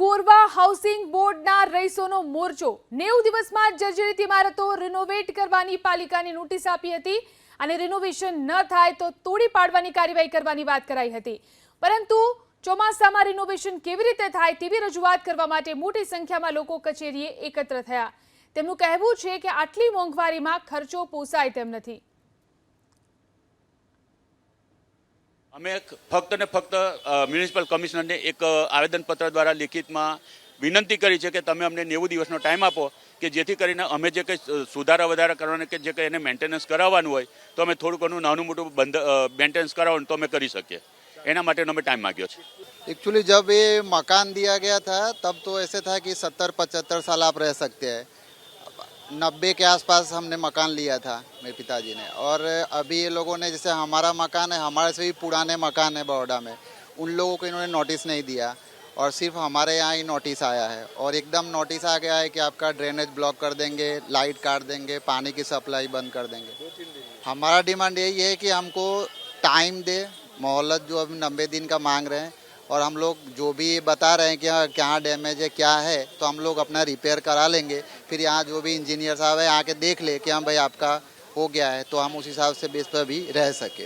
Gorwa housing બોર્ડના રહીશોનો મોરચો. નેવું દિવસમાં જર્જરિત ઇમારતો રિનોવેટ કરવાની પાલિકાની નોટિસ આપી હતી અને રિનોવેશન ન થાય તો તોડી પાડવાની કાર્યવાહી કરવાની વાત કરાઈ હતી. પરંતુ ચોમાસામાં રિનોવેશન કેવી રીતે થાય તેવી રજૂઆત કરવા માટે મોટી સંખ્યામાં લોકો કચેરીએ એકત્ર થયા. તેમનું કહેવું છે કે આટલી મોંઘવારીમાં ખર્ચો પોસાય તેમ નથી. અમે ફક્ત ને ફક્ત મ્યુનિસિપલ કમિશનરને એક આવેદનપત્ર દ્વારા લિખિતમાં વિનંતી કરી છે કે તમે અમને નેવું દિવસનો ટાઈમ આપો કે જેથી કરીને અમે જે કંઈ સુધારા વધારા કરવાના કે જે કંઈ એને મેન્ટેનન્સ કરાવવાનું હોય તો અમે થોડું ઘણું નાનું મોટું બંધ મેન્ટેનન્સ કરાવવાનું તો અમે કરી શકીએ એના માટેનો અમે ટાઈમ માગ્યો છે एक्चुअली जब ये मकान दिया गया था तब तो ऐसे था कि सत्तर पचहत्तर साल आप रह सकते हैं नब्बे के आसपास हमने मकान लिया था, मेरे पिताजी ने। और अभी ये लोगों ने, जैसे हमारा मकान है, हमारे से भी पुराने मकान है बड़ौदा में, उन लोगों को इन्होंने नोटिस नहीं दिया। और सिर्फ़ हमारे यहाँ ही नोटिस आया है। और एकदम नोटिस आ गया है कि आपका ड्रेनेज ब्लॉक कर देंगे लाइट काट देंगे, पानी की सप्लाई बंद कर देंगे। हमारा डिमांड यही है कि हमको टाइम दे, मोहलत जो अभी नब्बे दिन का मांग रहे हैं। और हम लोग जो भी बता रहे हैं कि हाँ क्या डैमेज है, क्या है तो हम लोग अपना रिपेयर करा लेंगे। फिर यहाँ जो भी इंजीनियर साहब है आके देख ले कि हाँ भाई आपका हो गया है तो हम उस हिसाब से बेस पर भी रह सके